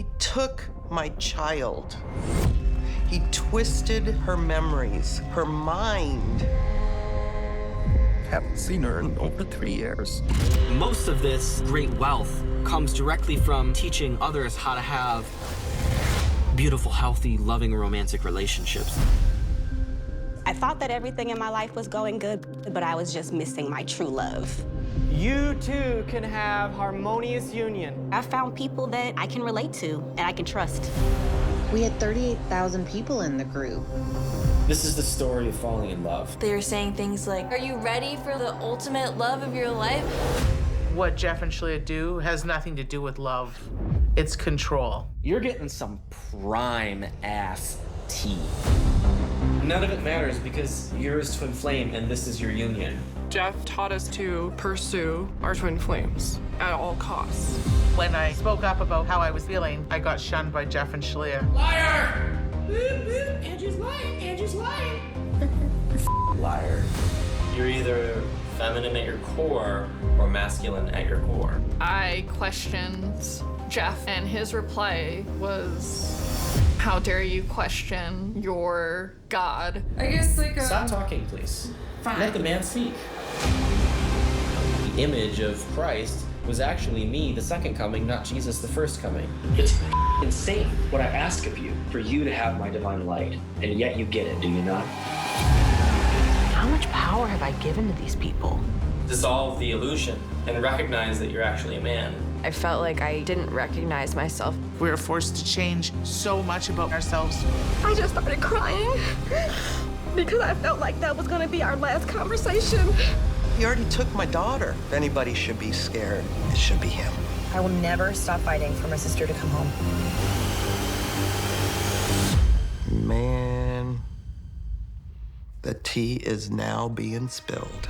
He took my child. He twisted her memories, her mind. Haven't seen her in over three years. Most of this great wealth comes directly from teaching others how to have beautiful, healthy, loving, romantic relationships. I thought that everything in my life was going good, but I was just missing my true love. You too can have harmonious union. I found people that I can relate to and I can trust. We had 38,000 people in the group. This is the story of falling in love. They were saying things like, Are you ready for the ultimate love of your life? What Jeff and Shalia do has nothing to do with love, it's control. You're getting some prime ass tea. None of it matters because yours twin flame and this is your union. Jeff taught us to pursue our twin flames at all costs. When I spoke up about how I was feeling, I got shunned by Jeff and Shalia. Liar! Andrew's lying. Andrew's lying. Liar. You're either feminine at your core or masculine at your core. I questioned Jeff, and his reply was, How dare you question your God? I guess, like, a. Stop talking, please. Let the man speak. The image of Christ was actually me, the second coming, not Jesus, the first coming. It's insane what I ask of you for you to have my divine light, and yet you get it, do you not? How much power have I given to these people? Dissolve the illusion and recognize that you're actually a man. I felt like I didn't recognize myself. We were forced to change so much about ourselves. I just started crying because I felt like that was going to be our last conversation. He already took my daughter. If anybody should be scared, it should be him. I will never stop fighting for my sister to come home. Man, the tea is now being spilled.